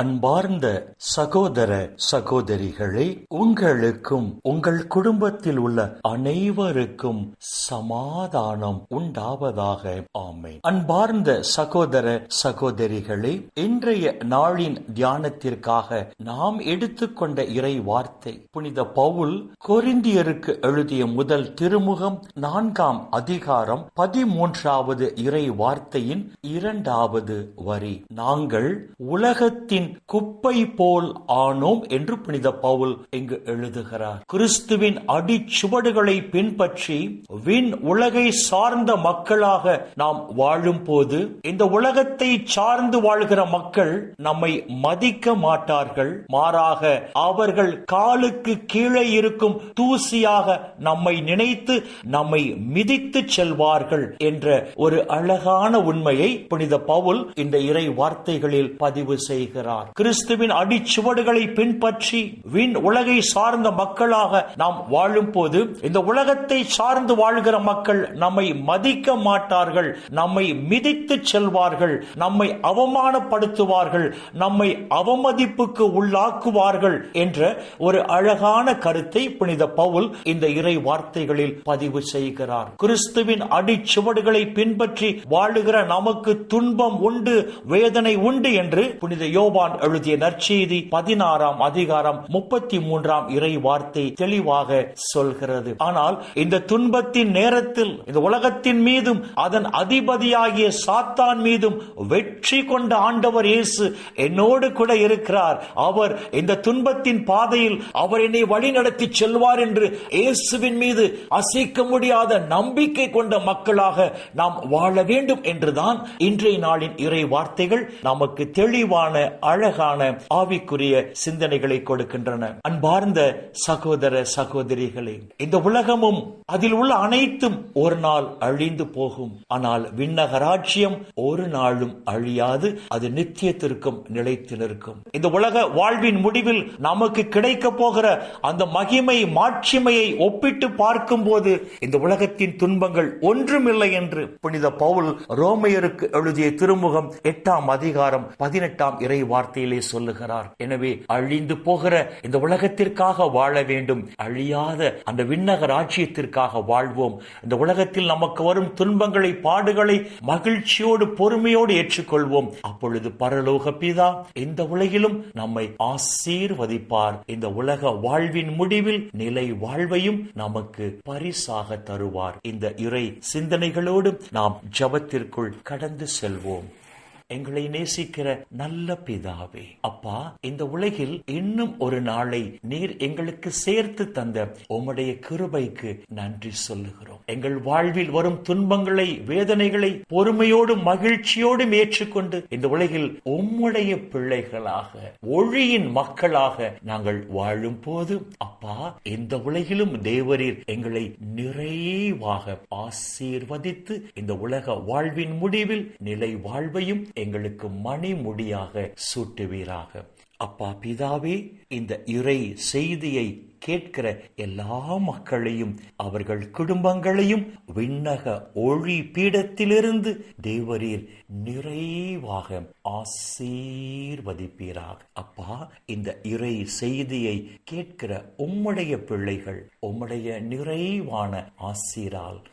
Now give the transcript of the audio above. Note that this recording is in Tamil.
அன்பார்ந்த சகோதர சகோதரிகளே உங்களுக்கும் உங்கள் குடும்பத்தில் உள்ள அனைவருக்கும் சமாதானம் உண்டாவதாக. ஆமை அன்பார்ந்த சகோதர சகோதரிகளே இன்றைய நாளின் தியானத்திற்காக நாம் எடுத்துக்கொண்ட இறை வார்த்தை புனித பவுல் கொரிந்தியருக்கு எழுதிய முதல் திருமுகம் நான்காம் அதிகாரம் பதிமூன்றாவது இறை வார்த்தையின் இரண்டாவது வரி. நாங்கள் உலகத்தின் குப்பை போல் ஆனோம் என்று புனித பவுல் இங்கு எழுதுகிறார். கிறிஸ்துவின் அடிச்சுவடுகளை பின்பற்றி விண் உலகை சார்ந்த மக்களாக நாம் வாழும் போது இந்த உலகத்தை சார்ந்து வாழ்கிற மக்கள் நம்மை மதிக்க மாட்டார்கள். மாறாக அவர்கள் காலுக்கு கீழே இருக்கும் தூசியாக நம்மை நினைத்து நம்மை மிதித்து செல்வார்கள் என்ற ஒரு அழகான உண்மையை புனித பவுல் இந்த இறை வார்த்தைகளில் பதிவு செய்கிறார். கிறிஸ்துவின் அடிச்சுவடுகளை பின்பற்றி விண் உலகை சார்ந்த மக்களாக நாம் வாழும் போது இந்த உலகத்தை சார்ந்து வாழ்கிற மக்கள் நம்மை மதிக்க மாட்டார்கள் நம்மை மிதித்து செல்வார்கள் நம்மை அவமானப்படுத்துவார்கள் நம்மை அவமதிப்புக்கு உள்ளாக்குவார்கள் என்ற ஒரு அழகான கருத்தை புனித பவுல் இந்த இறை வார்த்தைகளில் பதிவு செய்கிறார். கிறிஸ்துவின் அடிச்சுவடுகளை பின்பற்றி வாழுகிற நமக்கு துன்பம் உண்டு வேதனை உண்டு என்று புனித யோபா யோவான் எழுதிய நற்செய்தி பதினாறாம் அதிகாரம் முப்பத்தி மூன்றாம் இறை வார்த்தை தெளிவாக சொல்கிறது. ஆனால் இந்த துன்பத்தின் நேரத்தில் இந்த உலகத்தின் மீதும் அதன் அதிபதியாகிய சாத்தான் மீதும் வெற்றி கொண்ட ஆண்டவர் இயேசு என்னோடு கூட இருக்கிறார். அவர் இந்த துன்பத்தின் பாதையில் அவர் என்னை வழி நடத்தி செல்வார் என்று இயேசுவின் மீது அசைக்க முடியாத நம்பிக்கை கொண்ட மக்களாக நாம் வாழ வேண்டும் என்றுதான் இன்றைய நாளின் இறை வார்த்தைகள் நமக்கு தெளிவான அழகான ஆவிக்குரிய சிந்தனைகளை கொடுக்கின்றன. அன்பார்ந்த சகோதர சகோதரிகளே இந்த உலகமும் அதில் உள்ள அனைத்தும் ஒரு நாள் அழிந்து போகும். ஆனால் விண்ணகராட்சியம் ஒரு நாளும் அழியாது அது நித்தியத்திற்கும் நிலைத்து நிற்கும் இந்த உலக வாழ்வின் முடிவில் நமக்கு கிடைக்க போகிற அந்த மகிமை மாட்சிமையை ஒப்பிட்டு பார்க்கும் போது இந்த உலகத்தின் துன்பங்கள் ஒன்றுமில்லை என்று புனித பவுல் ரோமையருக்கு எழுதிய திருமுகம் எட்டாம் அதிகாரம் பதினெட்டாம் இறை வார்த்தையிலே சொல்லுகிறார். எனவே அழிந்து போகிற இந்த உலகத்திற்காக வாழ வேண்டும். அழியாத அந்த விண்ணக ராஜ்யத்திற்காக வாழ்வோம். இந்த உலகத்தில் நமக்கு வரும் துன்பங்களை பாடுகளை மகிழ்ச்சியோடு பொறுமையோடு ஏற்றுக்கொள்வோம். அப்பொழுது பரலோக பிதா இந்த உலகிலும் நம்மை ஆசீர்வதிப்பார். இந்த உலக வாழ்வின் முடிவில் நிலை வாழ்வையும் நமக்கு பரிசாக தருவார். இந்த இறை சிந்தனைகளோடு நாம் ஜபத்திற்குள் கடந்து செல்வோம். எங்களை நேசிக்கிற நல்ல பிதாவே. அப்பா இந்த உலகில் இன்னும் ஒரு நாளை நீர் எங்களுக்கு சேர்த்து தந்த உம்முடைய கிருபைக்கு நன்றி சொல்லுகிறோம். எங்கள் வாழ்வில் வரும் துன்பங்களை வேதனைகளை பொறுமையோடு மகிழ்ச்சியோடும் ஏற்றுக்கொண்டு இந்த உலகில் உம்முடைய பிள்ளைகளாக ஒழியின் மக்களாக நாங்கள் வாழும் போது அப்பா இந்த உலகிலும் தேவரீர் எங்களை நிறைவாக ஆசீர்வதித்து இந்த உலக வாழ்வின் முடிவில் நிலை வாழ்வையும் எங்களுக்கு மணிமுடியாக சூட்டுவீராக. அப்பா பிதாவே இந்த இறை செய்தியை கேட்கிற எல்லா மக்களையும் அவர்கள் குடும்பங்களையும் விண்ணக ஒளி பீடத்திலிருந்து தேவரீர் நிறைவாக ஆசீர்வதிப்பீராக. அப்பா இந்த இறை செய்தியை கேட்கிற உம்முடைய பிள்ளைகள் உம்முடைய நிறைவான ஆசீரால்